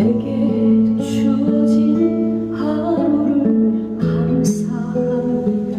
내게 주신 하루를 감사합니다.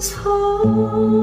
从。